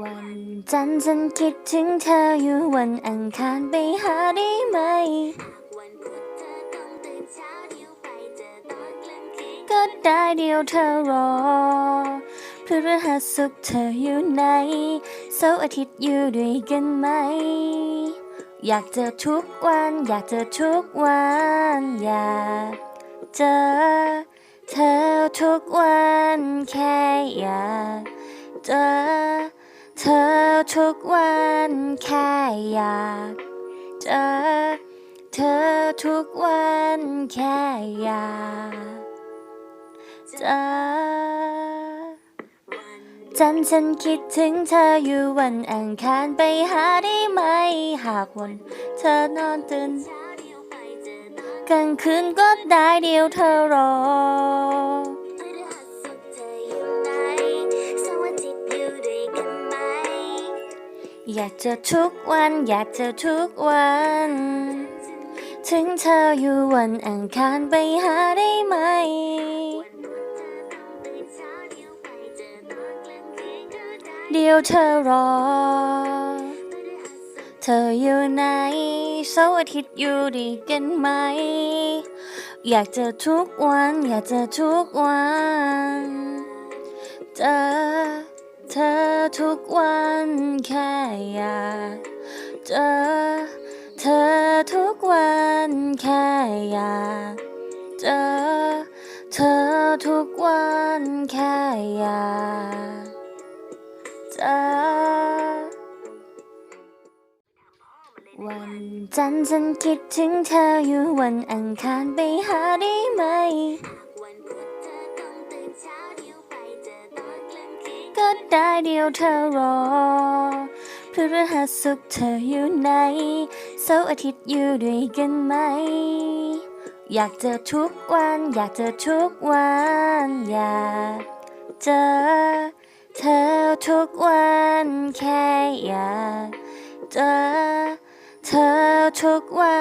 วันจันทร์ฉันคิดถึงเธออยู่วันอังคารไปหาได้ไหมวันพุธเธอต้องตื่นเช้าเดียวไปเจอตอนกลางคืนก็ได้เดียวเธอรอพฤหัสสุขเธออยู่ไหนเสาร์อาทิตย์อยู่ด้วยกันไหม อยากเจอทุกวัน อยากเจอทุกวัน อยากเจอเธอทุกวันแค่อยากเจอ เธอทุกวันแค่อยากเจอเธอทุกวันแค่อยากเจอจันทร์ฉันคิดถึงเธออยู่วันอังคารไปหาได้ไหม หากวันเธอนอนตื่นกลางคืนก็ได้เดียวเธอรอ อยากเจอทุกวัน อยากเจอทุกวัน ถึงเธออยู่วันอังคารไปหาได้ไหม เดี๋ยวเธอรอ เธออยู่ไหนเสาร์อาทิตย์อยู่ดีกันไหม อยากเจอทุกวัน อยากเจอทุกวัน เจอ เธอทุกวันแค่อยากเจอเธอทุกวันแค่อยากเจอเธอทุกวันแค่อยากเจอวันจันทร์ฉันคิดถึงเธออยู่วันอังคารไปหาได้ไหม ได้เดียวเธอรอพฤหัสสุขเธออยู่ไหนเสาร์อาทิตย์อยู่ด้วยกันไหม อยากเจอทุกวัน อยากเจอทุกวัน อยากเจอเธอทุกวันแค่อยากเจอเธอทุกวัน